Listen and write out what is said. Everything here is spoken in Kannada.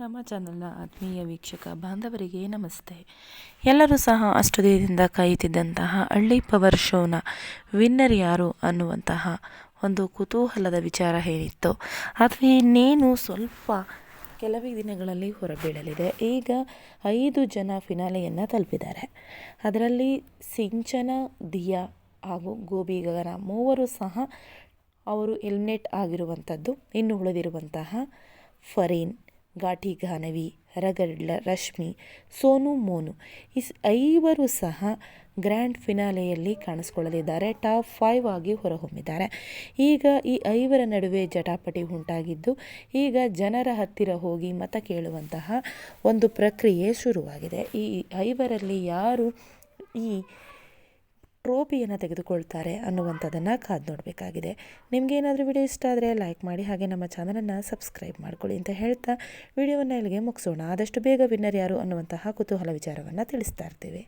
ನಮ್ಮ ಚಾನಲ್ನ ಆತ್ಮೀಯ ವೀಕ್ಷಕ ಬಾಂಧವರಿಗೆ ನಮಸ್ತೆ. ಎಲ್ಲರೂ ಸಹ ಅಷ್ಟು ದಿನದಿಂದ ಕಾಯುತ್ತಿದ್ದಂತಹ ಹಳ್ಳಿ ಪವರ್ ಶೋನ ವಿನ್ನರ್ ಯಾರು ಅನ್ನುವಂತಹ ಒಂದು ಕುತೂಹಲದ ವಿಚಾರ ಏನಿತ್ತು ಅದು ಇನ್ನೇನು ಸ್ವಲ್ಪ ಕೆಲವೇ ದಿನಗಳಲ್ಲಿ ಹೊರಬೀಳಲಿದೆ. ಈಗ ಐದು ಜನ ಫಿನಾಲೆಯನ್ನು ತಲುಪಿದ್ದಾರೆ. ಅದರಲ್ಲಿ ಸಿಂಚನ, ದಿಯಾ ಹಾಗೂ ಗೋಬಿ ಗಗನ ಮೂವರು ಸಹ ಅವರು ಎಲಿಮಿನೇಟ್ ಆಗಿರುವಂಥದ್ದು, ಇನ್ನು ಉಳಿದಿರುವಂತಹ ಫರೀನ್ ಘಾಟಿ ಘಾನವಿ, ರಗಡ್ಲ, ರಶ್ಮಿ, ಸೋನು, ಮೋನು. ಈ ಐವರು ಸಹ ಗ್ರ್ಯಾಂಡ್ ಫಿನಾಲೆಯಲ್ಲಿ ಕಾಣಿಸ್ಕೊಳ್ಳಲಿದ್ದಾರೆ. ಟಾಪ್ ಫೈವ್ ಆಗಿ ಹೊರಹೊಮ್ಮಿದ್ದಾರೆ. ಈಗ ಈ ಐವರ ನಡುವೆ ಜಟಾಪಟಿ ಉಂಟಾಗಿದ್ದು, ಈಗ ಜನರ ಹತ್ತಿರ ಹೋಗಿ ಮತ ಕೇಳುವಂತಹ ಒಂದು ಪ್ರಕ್ರಿಯೆ ಶುರುವಾಗಿದೆ. ಈ ಐವರಲ್ಲಿ ಯಾರು ಈ ಟ್ರೋಫಿಯನ್ನು ತೆಗೆದುಕೊಳ್ತಾರೆ ಅನ್ನುವಂಥದ್ದನ್ನು ಕಾದು ನೋಡಬೇಕಾಗಿದೆ. ನಿಮಗೆ ಏನಾದರೂ ವಿಡಿಯೋ ಇಷ್ಟ ಆದರೆ ಲೈಕ್ ಮಾಡಿ ಹಾಗೆ ನಮ್ಮ ಚಾನಲನ್ನು ಸಬ್ಸ್ಕ್ರೈಬ್ ಮಾಡ್ಕೊಳ್ಳಿ ಅಂತ ಹೇಳ್ತಾ, ವಿಡಿಯೋವನ್ನು ಇಲ್ಲಿಗೆ ಮುಗಿಸೋಣ. ಆದಷ್ಟು ಬೇಗ ವಿನ್ನರ್ ಯಾರು ಅನ್ನುವಂತಹ ಕುತೂಹಲ ವಿಚಾರವನ್ನು ತಿಳಿಸ್ತಾ ಇರ್ತೀವಿ.